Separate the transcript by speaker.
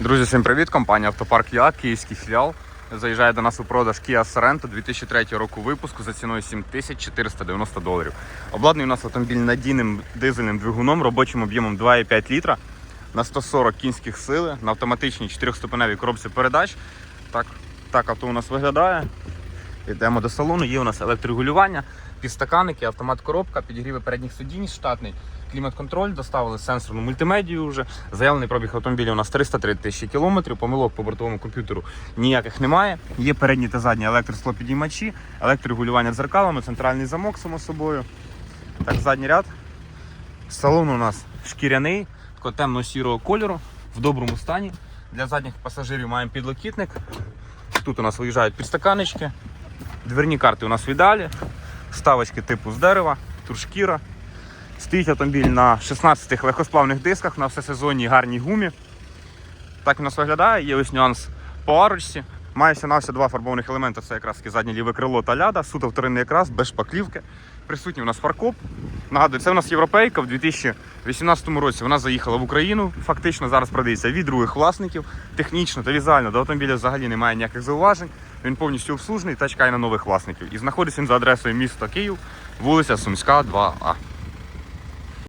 Speaker 1: Друзі, всім привіт! Компанія Автопарк ЮА, київський філіал. Заїжджає до нас у продаж Kia Sorento 2003 року випуску за ціною 7490 доларів. Обладнаний у нас автомобіль надійним дизельним двигуном, робочим об'ємом 2,5 літра на 140 кінських сили на автоматичній 4-ступеневій коробці передач. Так, так авто у нас виглядає. Йдемо до салону, є у нас електрорегулювання, підстаканники, автомат-коробка, підігріви передніх сидінь, штатний клімат-контроль, доставили сенсорну мультимедію вже. Заявлений пробіг автомобіля у нас 303 тисячі кілометрів, помилок по бортовому комп'ютеру ніяких немає. Є передні та задні електросклопідіймачі, електрорегулювання дзеркалами, центральний замок, само собою. Так, задній ряд. Салон у нас шкіряний, темно-сірого кольору, в доброму стані. Для задніх пасажирів маємо підлокітник. Тут у нас виїжджають підстаканечки. Дверні карти у нас в ідеалі. Ставочки типу з дерева, туршкіра. Стоїть автомобіль на 16 легкосплавних дисках на всесезонній гарній гумі. Так у нас виглядає, є ось нюанс по арочці. Має всього навсього два фарбованих елементи. Це якраз заднє ліве крило та ляда, суто вторинний якраз, без шпаклівки. Присутній у нас фаркоп. Нагадую, це у нас європейка в 2018 році. Вона заїхала в Україну. Фактично зараз продається від других власників. Технічно та візуально до автомобіля взагалі немає ніяких зауважень. Він повністю обслужений та чекає на нових власників. І знаходиться він за адресою міста Київ, вулиця Сумська, 2А.